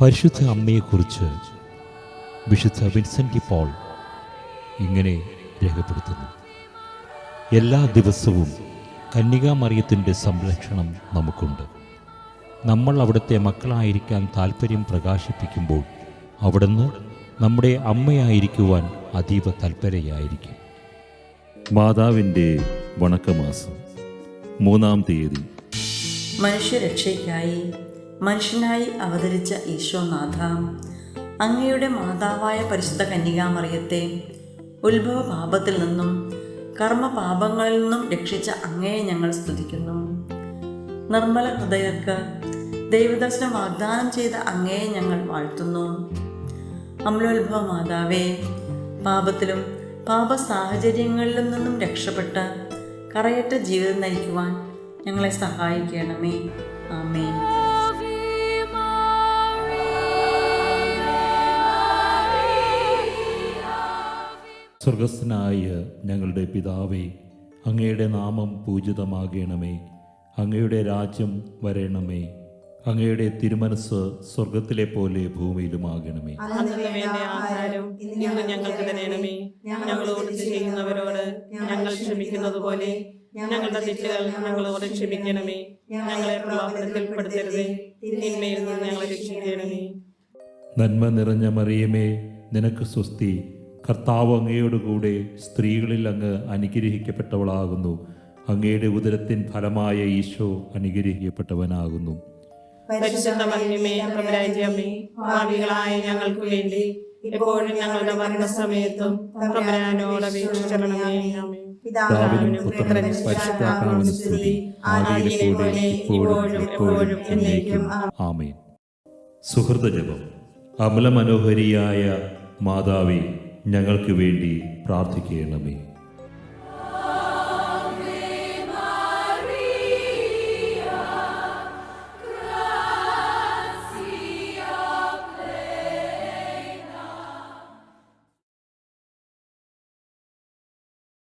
പരിശുദ്ധ അമ്മയെക്കുറിച്ച് വിശുദ്ധ വിൻസെന്റ് പോൾ ഇങ്ങനെ രേഖപ്പെടുത്തുന്നു. എല്ലാ ദിവസവും കന്യകാമറിയത്തിന്റെ സംരക്ഷണം നമുക്കുണ്ട്. നമ്മൾ അവിടുത്തെ മക്കളായിരിക്കാൻ താല്പര്യം പ്രകാശിപ്പിക്കുമ്പോൾ അവിടുന്ന് നമ്മുടെ അമ്മയായിരിക്കുവാൻ അതീവ തൽപരയായിരിക്കും. മാതാവിന്റെ വണക്കമാസം മൂന്നാം തീയതി. മനുഷ്യരക്ഷയ്ക്കായി മനുഷ്യനായി അവതരിച്ച ഈശോനാഥ അങ്ങയുടെ മാതാവായ പരിശുദ്ധ കന്യകാമറിയത്തെ ഉത്ഭവ പാപത്തിൽ നിന്നും കർമ്മപാപങ്ങളിൽ നിന്നും രക്ഷിച്ച അങ്ങയെ ഞങ്ങൾ സ്തുതിക്കുന്നു. നിർമ്മല ഹൃദയർക്ക് ദൈവദർശനം വാഗ്ദാനം ചെയ്ത അങ്ങയെ ഞങ്ങൾ വാഴ്ത്തുന്നു. അമലോത്ഭവ മാതാവേ പാപത്തിലും പാപ സാഹചര്യങ്ങളിലും നിന്നും രക്ഷപ്പെട്ട് കറയറ്റ ജീവിതം നയിക്കുവാൻ ഞങ്ങളെ സഹായിക്കണമേ. ആമേൻ. സ്വർഗസ്ഥനായ ഞങ്ങളുടെ പിതാവേ അങ്ങയുടെ നാമം പൂജിതമാകണമേ. അങ്ങയുടെ രാജ്യം വരണമേ. അങ്ങയുടെ തിരുമനസ് സ്വർഗത്തിലെ പോലെ ഭൂമിയിലുമാകണമേ. ഇന്ന് ഞങ്ങൾക്ക് തരണമേ. ഞങ്ങളോട് ചെയ്യുന്നവരോട് ഞങ്ങൾ ക്ഷമിക്കുന്നത് പോലെ ഞങ്ങളുടെ തെറ്റുകൾ ഞങ്ങളോട് ക്ഷമിക്കണമേ. ഞങ്ങളെ പ്രലോഭനത്തിൽ പെടുത്തരുതേ തിന്മയിൽ നിന്ന് ഞങ്ങളെ രക്ഷിക്കണമേ. നന്മ നിറഞ്ഞ മറിയമേ നിനക്ക് സ്വസ്തി. കർത്താവ് അങ്ങയോടുകൂടെ സ്ത്രീകളിൽ അങ്ങ് അനുഗ്രഹിക്കപ്പെട്ടവളാകുന്നു. അങ്ങയുടെ ഉദരത്തിൻ ഫലമായ ഈശോ അനുഗ്രഹിക്കപ്പെട്ടവനാകുന്നു. ഞങ്ങൾക്ക് വേണ്ടി എപ്പോഴും ഞങ്ങളുടെ മരണസമയത്തും പ്രഭരാനോട് അപേക്ഷിക്കണമേ ആമേൻ. പിതാവിനും പുത്രനും പരിശുദ്ധാത്മാവിനും സ്തുതി. ആദിയിലെ പോലെ ഇപ്പോഴും എപ്പോഴും എന്നേക്കും. ആമേൻ. സുഹൃത ജപം അമലമനോഹരിയായ മാതാവേ ഞങ്ങൾക്ക് വേണ്ടി പ്രാർത്ഥിക്കണമേ.